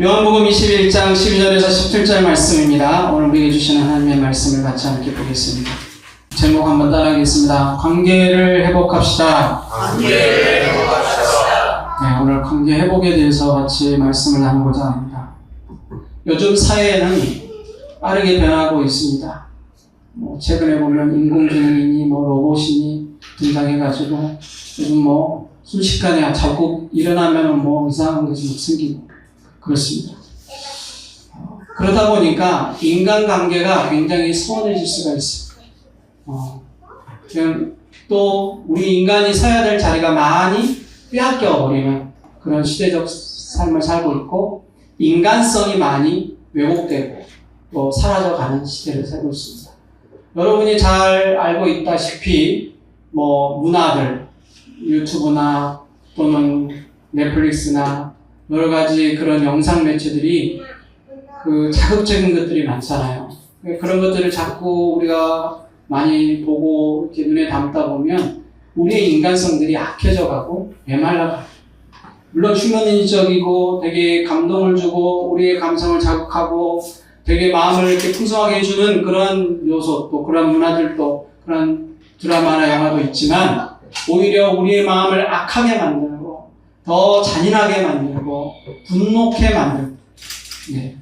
요한복음 21장 12절에서 17절 말씀입니다. 오늘 우리에게 주시는 하나님의 말씀을 같이 함께 보겠습니다. 제목 한번 따라하겠습니다. 관계를 회복합시다. 관계를 회복합시다. 네, 오늘 관계 회복에 대해서 같이 말씀을 나누고자 합니다. 요즘 사회는 빠르게 변하고 있습니다. 뭐 최근에 보면 인공지능이니 뭐 로봇이니 등장해가지고 요즘 뭐 순식간에 자꾸 일어나면 뭐 이상한 것이 막 생기고 그렇습니다. 어, 그러다 보니까 인간관계가 굉장히 소원해질 수가 있어요. 어, 또 우리 인간이 서야 될 자리가 많이 빼앗겨 버리는 그런 시대적 삶을 살고 있고 인간성이 많이 왜곡되고 또 사라져가는 시대를 살고 있습니다. 여러분이 잘 알고 있다시피 뭐 문화들 유튜브나 또는 넷플릭스나 여러 가지 그런 영상 매체들이 그 자극적인 것들이 많잖아요. 그런 것들을 자꾸 우리가 많이 보고 이렇게 눈에 담다 보면 우리의 인간성들이 악해져 가고 메말라 가요. 물론 휴머니적이고 되게 감동을 주고 우리의 감성을 자극하고 되게 마음을 이렇게 풍성하게 해주는 그런 요소 또 그런 문화들도 그런 드라마나 영화도 있지만 오히려 우리의 마음을 악하게 만들고 더 잔인하게 만들고 분노케 만들고 네.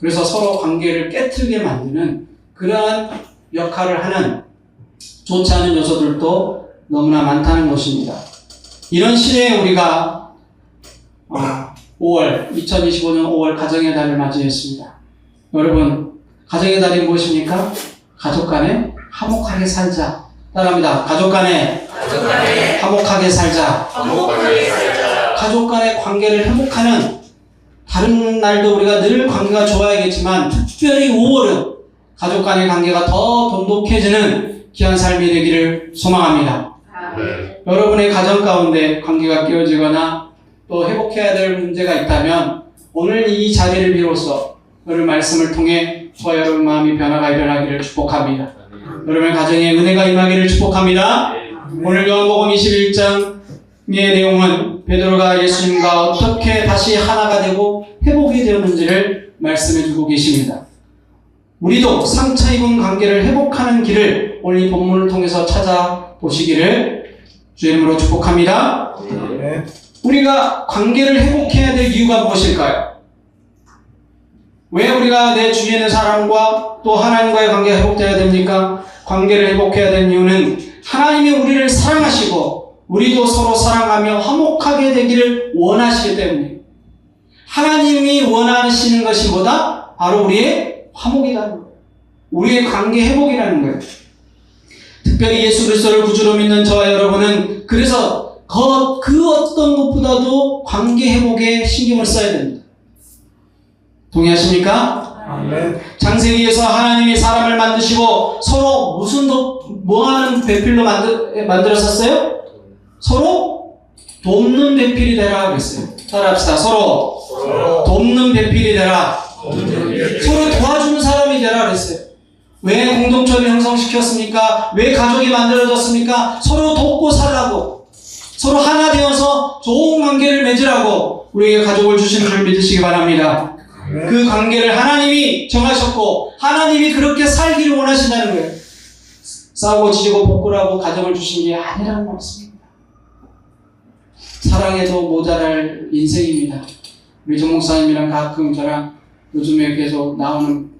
그래서 서로 관계를 깨트리게 만드는 그러한 역할을 하는 좋지 않은 요소들도 너무나 많다는 것입니다. 이런 시대에 우리가 어, 5월 2025년 5월 가정의 달을 맞이했습니다. 여러분 가정의 달이 무엇입니까? 가족 간에 화목하게 살자. 따라합니다. 가족 간에 가족 간에 화목하게 살자. 화목하게 살자. 가족 간의 관계를 회복하는 다른 날도 우리가 늘 관계가 좋아야겠지만 특별히 5월은 가족 간의 관계가 더 돈독해지는 귀한 삶이 되기를 소망합니다. 네. 여러분의 가정 가운데 관계가 깨어지거나 또 회복해야 될 문제가 있다면 오늘 이 자리를 비로소 오늘 말씀을 통해 저와 여러분 마음이 변화가 일어나기를 축복합니다. 여러분의 가정에 은혜가 임하기를 축복합니다. 오늘 요한복음 21장 의 내용은 베드로가 예수님과 어떻게 다시 하나가 되고 회복이 되었는지를 말씀해 주고 계십니다. 우리도 상처 입은 관계를 회복하는 길을 오늘 이 본문을 통해서 찾아보시기를 주 이름으로 축복합니다. 우리가 관계를 회복해야 될 이유가 무엇일까요? 왜 우리가 내 주위에 있는 사람과 또 하나님과의 관계가 회복돼야 됩니까? 관계를 회복해야 되는 이유는 하나님이 우리를 사랑하시고 우리도 서로 사랑하며 화목하게 되기를 원하시기 때문에 하나님이 원하시는 것이 뭐다? 바로 우리의 화목이라는 거예요. 우리의 관계 회복이라는 거예요. 특별히 예수 그리스도를 구주로 믿는 저와 여러분은 그래서 그, 그 어떤 것보다도 관계 회복에 신경을 써야 됩니다. 동의하십니까? 장세기에서 하나님이 사람을 만드시고 서로 무슨 도, 뭐하는 배필로 만들, 만들었었어요? 서로 돕는 배필이 되라 그랬어요. 따라합시다. 서로 서로 돕는 배필이 되라. 돕는 서로 도와주는 사람이 되라 그랬어요. 왜 공동체를 형성시켰습니까? 왜 가족이 만들어졌습니까? 서로 돕고 살라고. 서로 하나 되어서 좋은 관계를 맺으라고 우리에게 가족을 주시는 줄 믿으시기 바랍니다. 그 관계를 하나님이 정하셨고 하나님이 그렇게 살기를 원하신다는 거예요. 싸우고 지지고 복구라고 가정을 주신 게 아니라는 말씀입니다. 사랑해도 모자랄 인생입니다. 우리 정 목사님이랑 가끔 저랑 요즘에 계속 나오는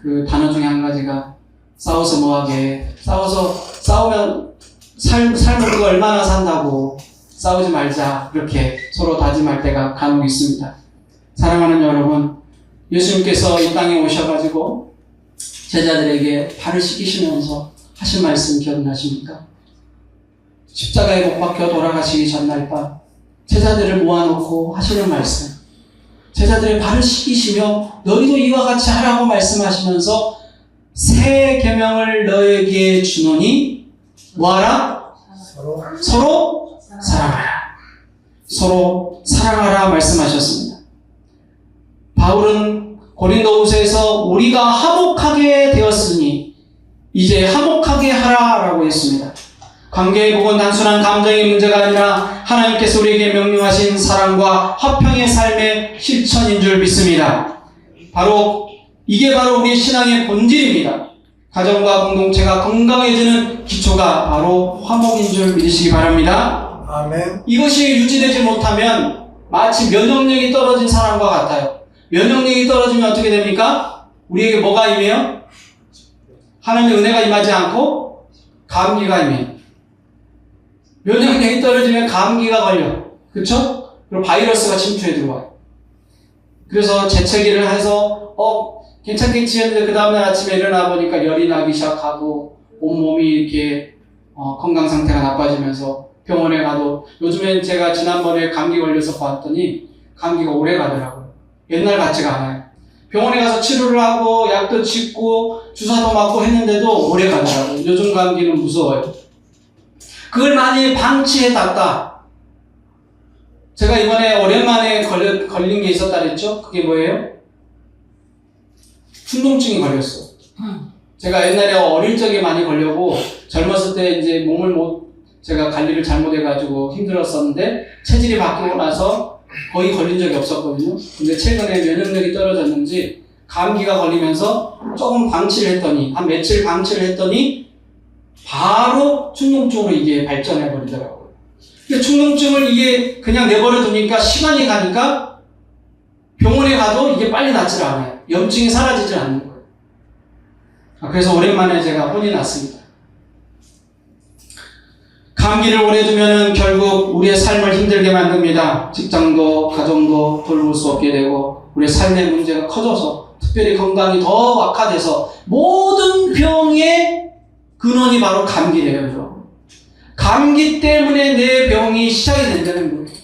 그 단어 중에 한 가지가 싸워서 뭐하게 싸워서 싸우면 삶, 삶을 우리가 얼마나 산다고 싸우지 말자 이렇게 서로 다짐할 때가 간혹 있습니다. 사랑하는 여러분 예수님께서 이 땅에 오셔가지고 제자들에게 발을 씻기시면서 하신 말씀 기억나십니까? 십자가에 못 박혀 돌아가시기 전날 밤 제자들을 모아놓고 하시는 말씀 제자들의 발을 씻기시며 너희도 이와 같이 하라고 말씀하시면서 새 계명을 너에게 주노니 뭐하라? 서로 서로 사랑하라. 서로 사랑하라 말씀하셨습니다. 바울은 고린도후서에서 우리가 화목하게 되었으니 이제 화목하게 하라라고 했습니다. 관계의 복은 단순한 감정의 문제가 아니라 하나님께서 우리에게 명령하신 사랑과 화평의 삶의 실천인 줄 믿습니다. 바로 이게 바로 우리의 신앙의 본질입니다. 가정과 공동체가 건강해지는 기초가 바로 화목인 줄 믿으시기 바랍니다. 아멘. 이것이 유지되지 못하면 마치 면역력이 떨어진 사람과 같아요. 면역력이 떨어지면 어떻게 됩니까? 우리에게 뭐가 임해요? 하나님의 은혜가 임하지 않고 감기가 임해요. 면역력이 떨어지면 감기가 걸려. 그쵸? 그리고 바이러스가 침투해 들어와요. 그래서 재채기를 해서 어 괜찮겠지 했는데 그 다음날 아침에 일어나 보니까 열이 나기 시작하고 온몸이 이렇게 어, 건강 상태가 나빠지면서 병원에 가도 요즘엔 제가 지난번에 감기 걸려서 봤더니 감기가 오래 가더라고요. 옛날 같지가 않아요. 병원에 가서 치료를 하고 약도 짓고 주사도 맞고 했는데도 오래 가더라고요. 요즘 감기는 무서워요. 그걸 많이 방치해놨다. 제가 이번에 오랜만에 걸려, 걸린 게 있었다 그랬죠? 그게 뭐예요? 충동증이 걸렸어. 제가 옛날에 어릴 적에 많이 걸려고 젊었을 때 이제 몸을 못 제가 관리를 잘못해가지고 힘들었었는데 체질이 바뀌고 나서 거의 걸린 적이 없었거든요. 근데 최근에 면역력이 떨어졌는지 감기가 걸리면서 조금 방치를 했더니 한 며칠 방치를 했더니 바로 충동증으로 이게 발전해 버리더라고요. 충동증을 이게 그냥 내버려 두니까 시간이 가니까 병원에 가도 이게 빨리 낫질 않아요. 염증이 사라지질 않는 거예요. 아, 그래서 오랜만에 제가 혼이 났습니다. 감기를 오래 두면은 결국 우리의 삶을 힘들게 만듭니다. 직장도 가정도 돌볼 수 없게 되고 우리의 삶의 문제가 커져서 특별히 건강이 더 악화돼서 모든 병의 근원이 바로 감기래요. 감기 때문에 내 병이 시작이 된다는 거예요.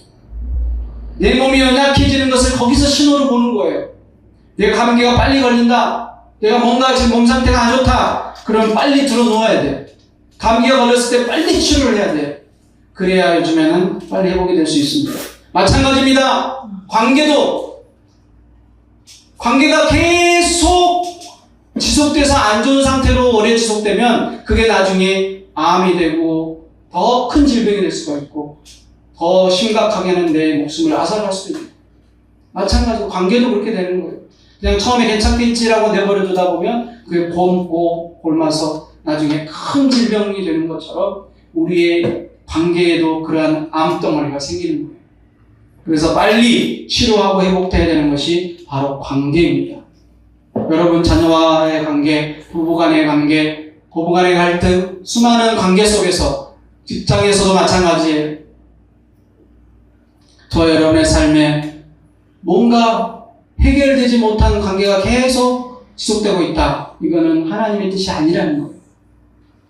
내 몸이 연약해지는 것을 거기서 신호를 보는 거예요. 내 감기가 빨리 걸린다. 내가 뭔가 지금 몸 상태가 안 좋다. 그럼 빨리 들어 누워야 돼. 감기가 걸렸을 때 빨리 치료를 해야 돼. 그래야 요즘에는 빨리 회복이 될 수 있습니다. 마찬가지입니다. 관계도 관계가 계속 지속돼서 안 좋은 상태로 오래 지속되면 그게 나중에 암이 되고 더 큰 질병이 될 수가 있고 더 심각하게는 내 목숨을 앗아갈 수도 있고 마찬가지로 관계도 그렇게 되는 거예요. 그냥 처음에 괜찮겠지라고 내버려 두다 보면 그게 곰고 골마서 나중에 큰 질병이 되는 것처럼 우리의 관계에도 그러한 암덩어리가 생기는 거예요. 그래서 빨리 치료하고 회복돼야 되는 것이 바로 관계입니다. 여러분 자녀와의 관계, 부부 간의 관계, 고부 간의 갈등, 수많은 관계 속에서 직장에서도 마찬가지예요. 저 여러분의 삶에 뭔가 해결되지 못한 관계가 계속 지속되고 있다. 이거는 하나님의 뜻이 아니라는 거예요.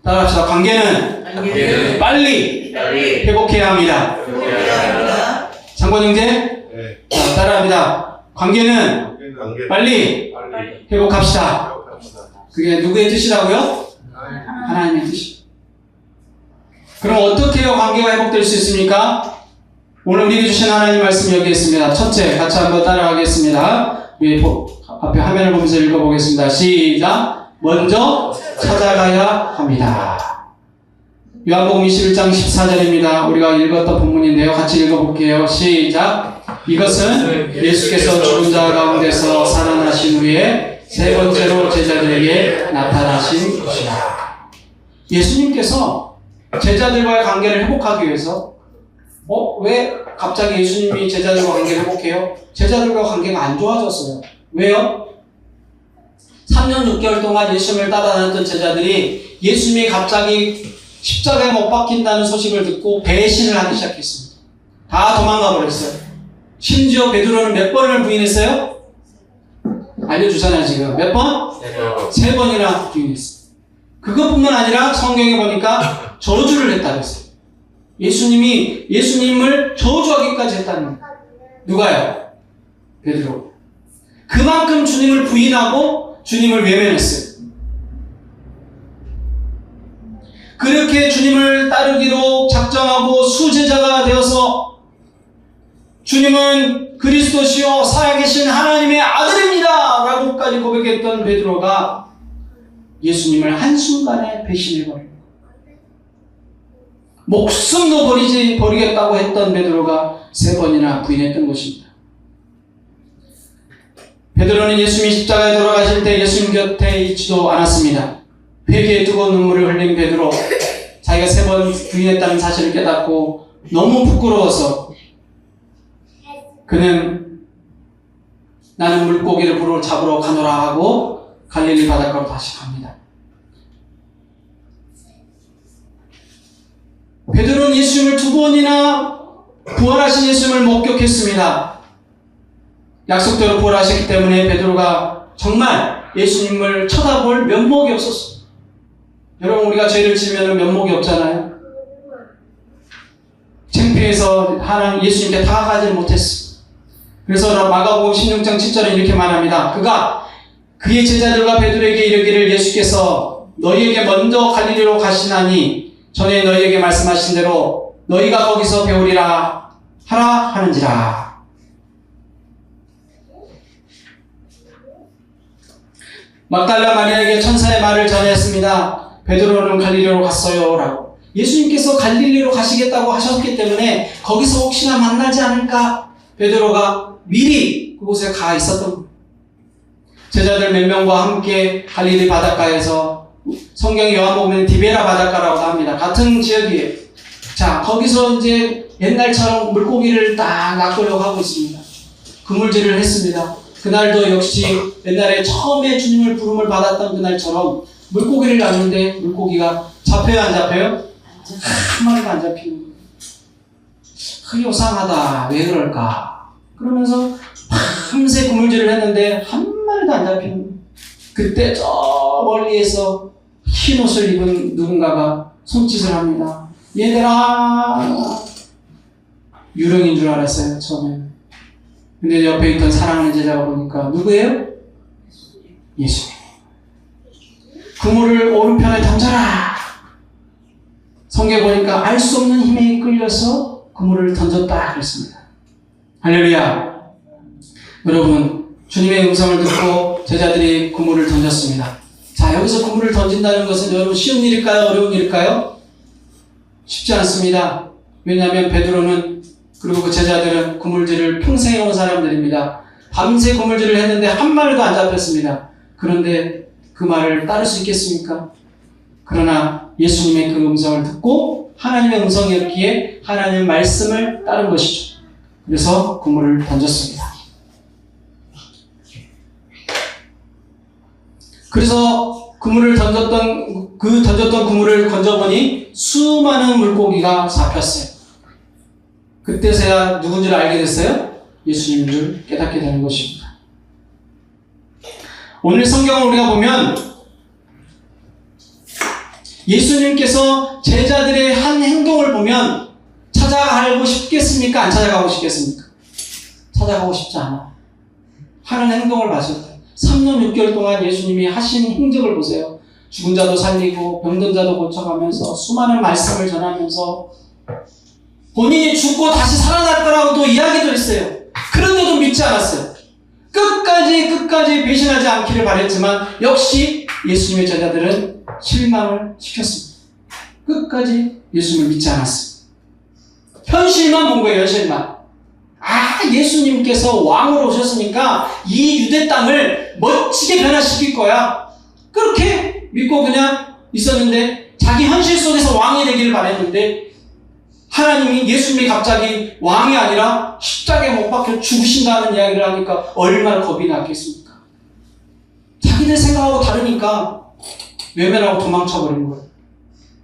따라합시다. 관계는 관계는 빨리 빨리 회복해야 합니다. 회복해야 장관 형제, 네. 자, 따라합니다. 관계는 관계 빨리 빨리 회복합시다. 회복합시다. 그게 누구의 뜻이라고요? 하나님의 뜻이. 그럼 어떻게 해야 관계가 회복될 수 있습니까? 오늘 우리에게 주신 하나님 말씀 여기 있습니다. 첫째, 같이 한번 따라가겠습니다. 보- 앞에 화면을 보면서 읽어보겠습니다. 시작. 먼저 찾아가야 합니다. 요한복음 21장 14절입니다. 우리가 읽었던 본문인데요. 같이 읽어볼게요. 시작. 이것은 예수께서 죽은 자 가운데서 살아나신 후에 세 번째로 제자들에게 나타나신 것이다. 예수님께서 제자들과의 관계를 회복하기 위해서 어? 왜 갑자기 예수님이 제자들과 관계를 회복해요? 제자들과 관계가 안 좋아졌어요. 왜요? 3년 6개월 동안 예수님을 따라다녔던 제자들이 예수님이 갑자기 십자가에 못 박힌다는 소식을 듣고 배신을 하기 시작했습니다. 다 도망가 버렸어요. 심지어 베드로는 몇 번을 부인했어요? 알려주잖아요 지금 몇 번? 세 번이나 부인했어요. 그것뿐만 아니라 성경에 보니까 저주를 했다 그랬어요. 예수님이 예수님을 저주하기까지 했다는 거예요. 누가요? 베드로. 그만큼 주님을 부인하고 주님을 외면했어요. 그렇게 주님을 따르기로 작정하고 수제자가 되어서 주님은 그리스도시요 살아계신 하나님의 아들입니다 라고까지 고백했던 베드로가 예수님을 한순간에 배신해버립니다. 목숨도 버리지 버리겠다고 했던 베드로가 세 번이나 부인했던 것입니다. 베드로는 예수님이 십자가에 돌아가실 때 예수님 곁에 있지도 않았습니다. 회개에 뜨거운 눈물을 흘린 베드로 자기가 세 번 부인했다는 사실을 깨닫고 너무 부끄러워서 그는 나는 물고기를 부러 잡으러 가노라 하고 갈릴리 바닷가로 다시 갑니다. 베드로는 예수님을 두 번이나 부활하신 예수님을 목격했습니다. 약속대로 부활하셨기 때문에 베드로가 정말 예수님을 쳐다볼 면목이 없었어. 여러분 우리가 죄를 지으면 면목이 없잖아요. 창피해서 하나님 예수님께 다가가지 못했어. 그래서 마가복음 16장 7절에 이렇게 말합니다. 그가 그의 제자들과 베드로에게 이르기를 예수께서 너희에게 먼저 갈릴리로 가시나니 전에 너희에게 말씀하신 대로 너희가 거기서 배우리라 하라 하는지라. 막달라 마리아에게 천사의 말을 전했습니다. 베드로는 갈릴리로 갔어요라고. 예수님께서 갈릴리로 가시겠다고 하셨기 때문에 거기서 혹시나 만나지 않을까 베드로가 미리 그곳에 가 있었던. 제자들 몇 명과 함께 갈릴리 바닷가에서 성경 요한복음은 디베라 바닷가라고 합니다. 같은 지역이에요. 자, 거기서 이제 옛날처럼 물고기를 딱 낚으려고 하고 있습니다. 그물질을 했습니다. 그날도 역시 옛날에 처음에 주님을 부름을 받았던 그날처럼 물고기를 낚는데 물고기가 잡혀요, 안 잡혀요? 한 마리도 안 잡히는 거예요. 흐 요상하다. 왜 그럴까? 그러면서 밤새 그물질을 했는데 한 마리도 안 거예요. 그때 저 멀리에서 흰 옷을 입은 누군가가 손짓을 합니다. 얘들아! 유령인 줄 알았어요, 처음에는. 근데 옆에 있던 사랑하는 제자가 보니까 누구예요? 예수님. 그물을 오른편에 던져라! 성경에 보니까 알 수 없는 힘에 이끌려서 그물을 던졌다 그랬습니다. 할렐루야. 여러분, 주님의 음성을 듣고 제자들이 그물을 던졌습니다. 자, 여기서 그물을 던진다는 것은 여러분 쉬운 일일까요? 어려운 일일까요? 쉽지 않습니다. 왜냐하면 베드로는 그리고 그 제자들은 그물질을 평생 해온 사람들입니다. 밤새 그물질을 했는데 한 마리도 안 잡혔습니다. 그런데 그 말을 따를 수 있겠습니까? 그러나 예수님의 그 음성을 듣고 하나님의 음성이었기에 하나님의 말씀을 따른 것이죠. 그래서 그물을 던졌습니다. 그래서 그물을 던졌던 그 던졌던 그물을 건져보니 수많은 물고기가 잡혔어요. 그때서야 누군지를 알게 됐어요. 예수님인 줄 깨닫게 되는 것입니다. 오늘 성경을 우리가 보면 예수님께서 제자들의 한 행동을 보면 찾아가고 싶겠습니까? 안 찾아가고 싶겠습니까? 찾아가고 싶지 않아. 하는 행동을 봤을 때 3년 6개월 동안 예수님이 하신 행적을 보세요. 죽은 자도 살리고 병든 자도 고쳐가면서 수많은 말씀을 전하면서 본인이 죽고 다시 살아날 거라고도 이야기도 했어요. 그런데도 믿지 않았어요. 끝까지 끝까지 배신하지 않기를 바랬지만 역시 예수님의 제자들은 실망을 시켰습니다. 끝까지 예수님을 믿지 않았어요. 현실만 본 거예요, 현실만. 아, 예수님께서 왕으로 오셨으니까 이 유대 땅을 멋지게 변화시킬 거야. 그렇게 믿고 그냥 있었는데 자기 현실 속에서 왕이 되기를 바랬는데 하나님이 예수님이 갑자기 왕이 아니라 십자가에 못 박혀 죽으신다는 이야기를 하니까 얼마나 겁이 났겠습니까? 자기들 생각하고 다르니까 외면하고 도망쳐버린 거예요.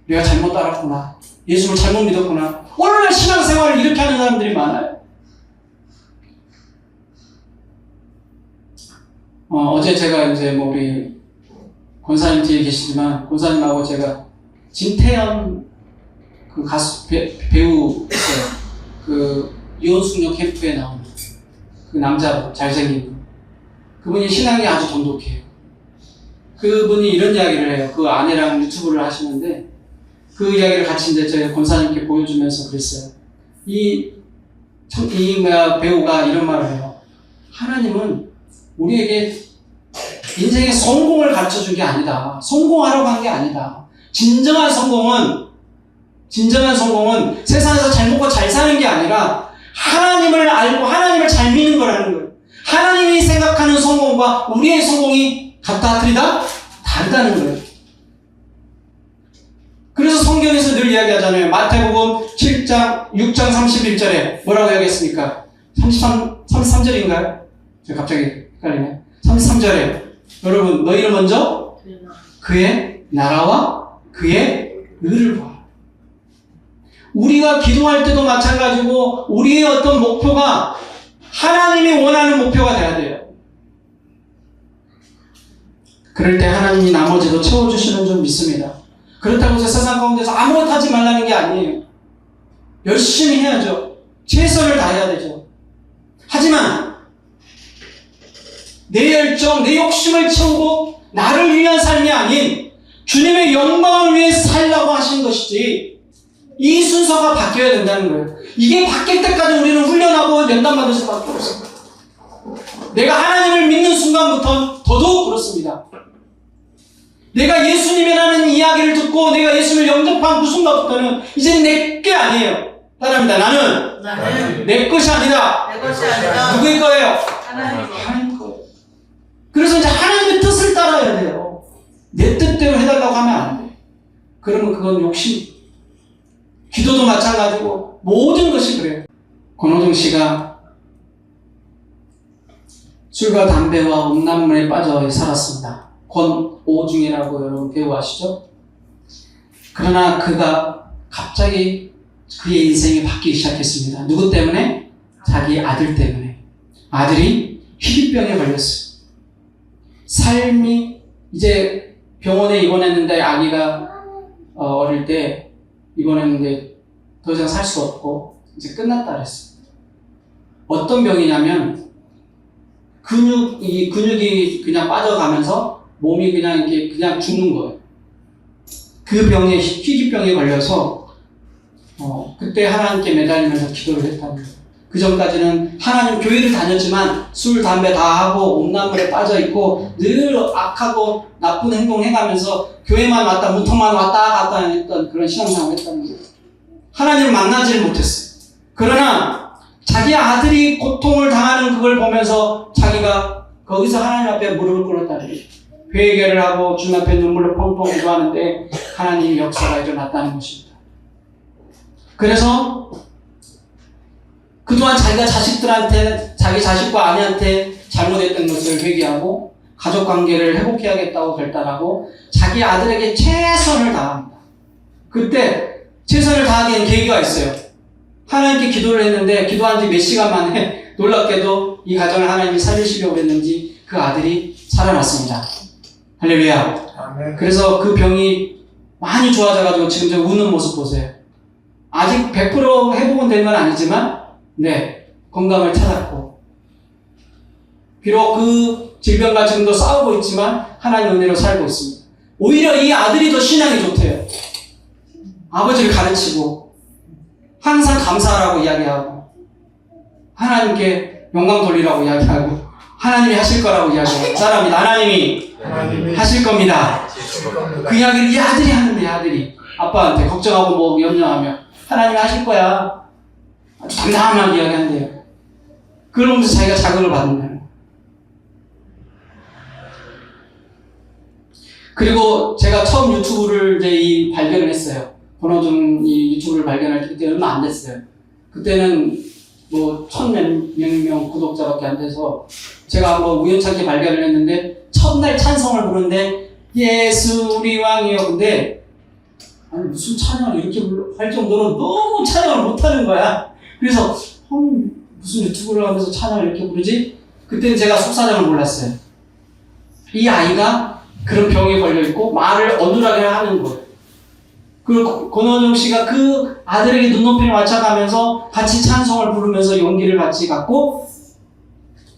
내가 잘못 따랐구나. 예수를 잘못 믿었구나. 오늘날 신앙생활을 이렇게 하는 사람들이 많아요. 어, 제 제가 이제 뭐 우리 권사님 뒤에 계시지만 권사님하고 제가 진태현 그 가수 배, 배우. 그 이혼숙녀 캠프에 나오는 그 남자 잘생긴 분. 그분이 신앙이 아주 돈독해요. 그분이 이런 이야기를 해요. 그 아내랑 유튜브를 하시는데 그 이야기를 같이 이제 저희 권사님께 보여주면서 그랬어요. 이, 청- 이 배우가 이런 말을 해요. 하나님은 우리에게 인생의 성공을 가르쳐 준 게 아니다. 성공하려고 한 게 아니다. 진정한 성공은 진정한 성공은 세상에서 잘 먹고 잘 사는 게 아니라 하나님을 알고 하나님을 잘 믿는 거라는 거예요. 하나님이 생각하는 성공과 우리의 성공이 같다 틀리다 다르다는 거예요. 그래서 성경에서 늘 이야기하잖아요. 마태복음 7장 6장 31절에 뭐라고 이야기했습니까? 33 33절인가요? 제가 갑자기 헷갈리네. 33절에 여러분 너희는 먼저 그의 나라와 그의 의를 봐. 우리가 기도할 때도 마찬가지고 우리의 어떤 목표가 하나님이 원하는 목표가 돼야 돼요. 그럴 때 하나님이 나머지도 채워주시는 줄 믿습니다. 그렇다고 해서 세상 가운데서 아무것도 하지 말라는 게 아니에요. 열심히 해야죠. 최선을 다해야 되죠. 하지만 내 열정, 내 욕심을 채우고 나를 위한 삶이 아닌 주님의 영광을 위해 살라고 하신 것이지 이 순서가 바뀌어야 된다는 거예요. 이게 바뀔 때까지 우리는 훈련하고 연단받을 수밖에 없습니다. 내가 하나님을 믿는 순간부터 더더욱 그렇습니다. 내가 예수님이라는 이야기를 듣고 내가 예수를 영접한 그 순간부터는 이제 내게 아니에요. 따라합니다. 나는 나는 내 것이 아니라 내 것이 아니라 누구의 거예요? 하나님 거예요. 그래서 이제 하나님의 뜻을 따라야 돼요. 내 뜻대로 해달라고 하면 안 돼. 그러면 그건 욕심. 기도도 마찬가지고 모든 것이 그래요. 권호정 씨가 술과 담배와 음란물에 빠져 살았습니다. 권 오중이라고 여러분 배우 아시죠? 그러나 그가 갑자기 그의 인생이 바뀌기 시작했습니다. 누구 때문에? 자기 아들 때문에. 아들이 희귀병에 걸렸어요. 삶이 이제 병원에 입원했는데 아기가 어, 어릴 때 입원했는데 더 이상 살 수 없고 이제 끝났다 그랬어요. 어떤 병이냐면 근육 이 근육이 그냥 빠져가면서 몸이 그냥 이렇게 그냥 죽는 거예요. 그 병에 희- 희귀병에 걸려서 어, 그때 하나님께 매달리면서 기도를 했다는 거예요. 그 전까지는 하나님 교회를 다녔지만 술, 담배 다 하고 음란물에 빠져 있고 늘 악하고 나쁜 행동 해가면서 교회만 왔다 문턱만 왔다 갔다 했던 그런 신앙생활을 했다는 거예요. 하나님을 만나지를 못했어요. 그러나 자기 아들이 고통을 당하는 그걸 보면서 자기가 거기서 하나님 앞에 무릎을 꿇었다는 거예요. 회개를 하고 주님 앞에 눈물로 펑펑 기도하는데 하나님의 역사가 일어났다는 것입니다. 그래서 그동안 자기가 자식들한테 자기 자식과 아내한테 잘못했던 것을 회개하고 가족 관계를 회복해야겠다고 결단하고 자기 아들에게 최선을 다합니다. 그때 최선을 다하기엔 계기가 있어요. 하나님께 기도를 했는데 기도한 지 몇 시간 만에 놀랍게도 이 가정을 하나님이 살리시려고 했는지 그 아들이 살아났습니다. 할렐루야. 아멘. 그래서 그 병이 많이 좋아져가지고 지금 저 웃는 모습 보세요. 아직 100% 회복은 된 건 아니지만, 네, 건강을 찾았고, 비록 그 질병과 지금도 싸우고 있지만, 하나님 은혜로 살고 있습니다. 오히려 이 아들이 더 신앙이 좋대요. 아버지를 가르치고, 항상 감사하라고 이야기하고, 하나님께 영광 돌리라고 이야기하고, 하나님이 하실 거라고 이야기하고, 사람이 하나님이 하나님이 하실 겁니다. 그 이야기를 이 아들이 하는데 이 아들이. 아빠한테 걱정하고 뭐 염려하며 하나님 하실 거야. 아주 담담하게 이야기한대요. 그러면서 자기가 자극을 받는 거예요 그리고 제가 처음 유튜브를 이제 이 발견을 했어요. 번호중 이 유튜브를 발견할 때 그때 얼마 안 됐어요. 그때는 뭐 천몇 명 구독자밖에 안 돼서 제가 한번 우연찮게 발견을 했는데 첫날 찬송을 부르는데 예수 우리 왕이요. 근데 아니 무슨 찬양을 이렇게 할 정도로 너무 찬양을 못하는 거야. 그래서 어, 무슨 유튜브를 하면서 찬양을 이렇게 부르지? 그때는 제가 속사정을 몰랐어요. 이 아이가 그런 병에 걸려 있고 말을 어눌하게 하는 거예요. 그 권원영 씨가 그 아들에게 눈높이를 맞춰가면서 같이 찬송을 부르면서 용기를 같이 갖고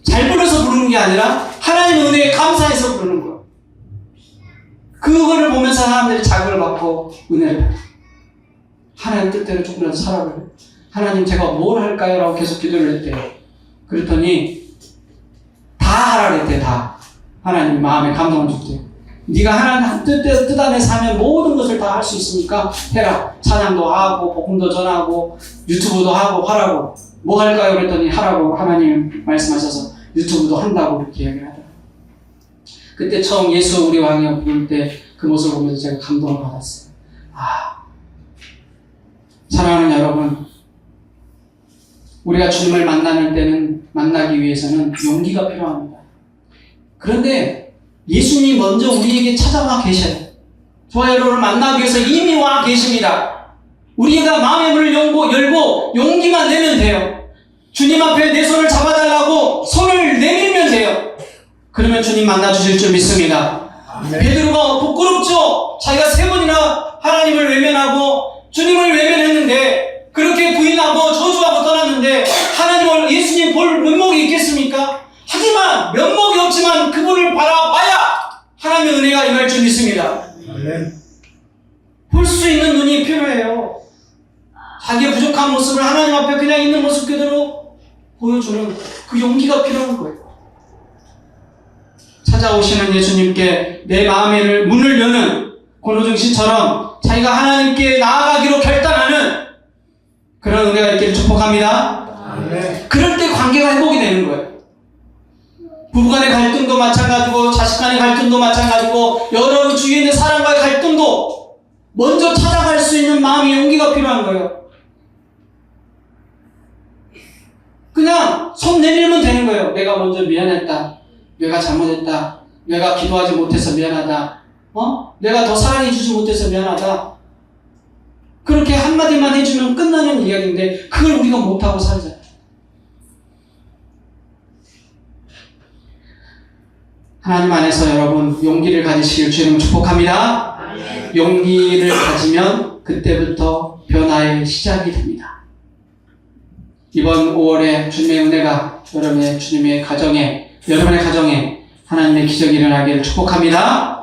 잘 불러서 부르는 게 아니라 하나님의 은혜에 감사해서 부르는 거예요. 그거를 보면서 사람들이 자극을 받고 은혜를 받아요. 하나님 뜻대로 조금이라도 살아보래요. 하나님 제가 뭘 할까요? 라고 계속 기도를 했대요. 그랬더니 다 하라 그랬대요. 다. 하나님 마음에 감동을 줬대요. 네가 하나님 뜻대로 뜻 안에 사면 모든 것을 다 할 수 있으니까 해라. 찬양도 하고 복음도 전하고 유튜브도 하고 하라고 뭐 할까요? 그랬더니 하라고 하나님 말씀하셔서 유튜브도 한다고 그렇게 이야기를 하더라고요. 그때 처음 예수 우리 왕이여 부를 때 그 모습을 보면서 제가 감동을 받았어요. 아, 사랑하는 여러분, 우리가 주님을 만나는 때는 만나기 위해서는 용기가 필요합니다. 그런데 예수님이 먼저 우리에게 찾아와 계셔요. 저와 여러분을 만나기 위해서 이미 와 계십니다. 우리가 마음의 문을 열고, 용기만 내면 돼요. 주님 앞에 내 손을 잡아달라고. 그러면 주님 만나 주실 줄 믿습니다. 베드로가 부끄럽죠. 자기가 세 번이나 하나님을 외면하고 주님을 외면했는데 그렇게 부인하고 저주하고 떠났는데 하나님을 예수님 볼 면목이 있겠습니까? 하지만 면목이 없지만 그분을 바라봐야 하나님의 은혜가 임할 줄 믿습니다. 볼 수 있는 눈이 필요해요. 자기의 부족한 모습을 하나님 앞에 그냥 있는 모습 그대로 보여주는 그 용기가 필요한 거예요. 찾아오시는 예수님께 내 마음의 문을 여는 고노중 씨처럼 자기가 하나님께 나아가기로 결단하는 그런 은혜가 있기를 축복합니다. 그럴 때 관계가 회복이 되는 거예요. 부부간의 갈등도 마찬가지고 자식 간의 갈등도 마찬가지고 여러 주위에 있는 사람과의 갈등도 먼저 찾아갈 수 있는 마음의 용기가 필요한 거예요. 그냥 손 내밀면 되는 거예요. 내가 먼저 미안했다. 내가 잘못했다. 내가 기도하지 못해서 미안하다. 어? 내가 더 사랑해 주지 못해서 미안하다. 그렇게 한마디만 해주면 끝나는 이야기인데 그걸 우리가 못하고 살잖아요. 하나님 안에서 여러분 용기를 가지시길 주님 축복합니다. 용기를 가지면 그때부터 변화의 시작이 됩니다. 이번 5월에 주님의 은혜가 여러분의 주님의 가정에 여러분의 가정에 하나님의 기적이 일어나기를 축복합니다.